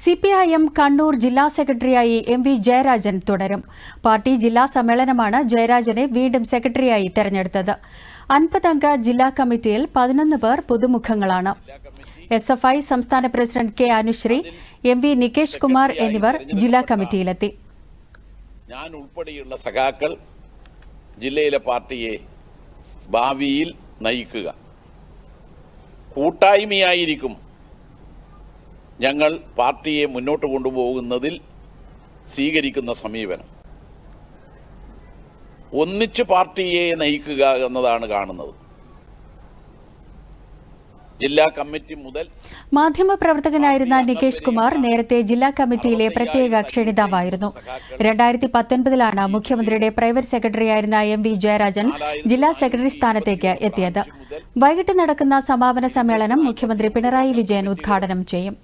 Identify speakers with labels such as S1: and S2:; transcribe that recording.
S1: C P I M Kannur ജില്ലാ സെക്രട്ടറിയായി M V Jayarajan തുടരും. പാർട്ടി ജില്ലാ സമ്മേളനമാണ് ജയരാജനെ വീണ്ടും സെക്രട്ടറിയായി തെരഞ്ഞെടുത്തത്. അൻപതംഗ ജില്ലാ കമ്മിറ്റിയിൽ പതിനൊന്ന് പേർ പുതുമുഖങ്ങളാണ്. എസ് എഫ് ഐ സംസ്ഥാന president K Anushree M V Nikesh Kumar എന്നിവർ ജില്ലാ കമ്മിറ്റിയിലെത്തി.
S2: ഞാൻ ഉൾപ്പെടെയുള്ള സഖാക്കൾ ജില്ലയിലെ പാർട്ടിയെ ഭാവിയിൽ നയിക്കുക. കൂട്ടായ്മയായിരിക്കും ഞങ്ങൾ പാർട്ടിയെ മുന്നോട്ട് കൊണ്ടുപോകുന്നതിൽ സ്വീകരിക്കുന്ന സമീപനം. ഒന്നിച്ച് പാർട്ടിയെ നയിക്കുക എന്നതാണ് കാണുന്നത്. ജില്ലാ കമ്മിറ്റി മുതൽ
S1: മാധ്യമപ്രവർത്തകനായിരുന്ന നികേഷ് കുമാർ നേരത്തെ ജില്ലാ കമ്മിറ്റിയിലെ പ്രത്യേക ക്ഷണിതാവായിരുന്നു രണ്ടായിരത്തി പത്തൊൻപതിലാണ് മുഖ്യമന്ത്രിയുടെ പ്രൈവറ്റ് സെക്രട്ടറിയായിരുന്ന എം വി ജയരാജൻ ജില്ലാ സെക്രട്ടറി സ്ഥാനത്തേക്ക് എത്തിയത്. വൈകിട്ട് നടക്കുന്ന സമാപന സമ്മേളനം മുഖ്യമന്ത്രി പിണറായി വിജയൻ ഉദ്ഘാടനം ചെയ്യും.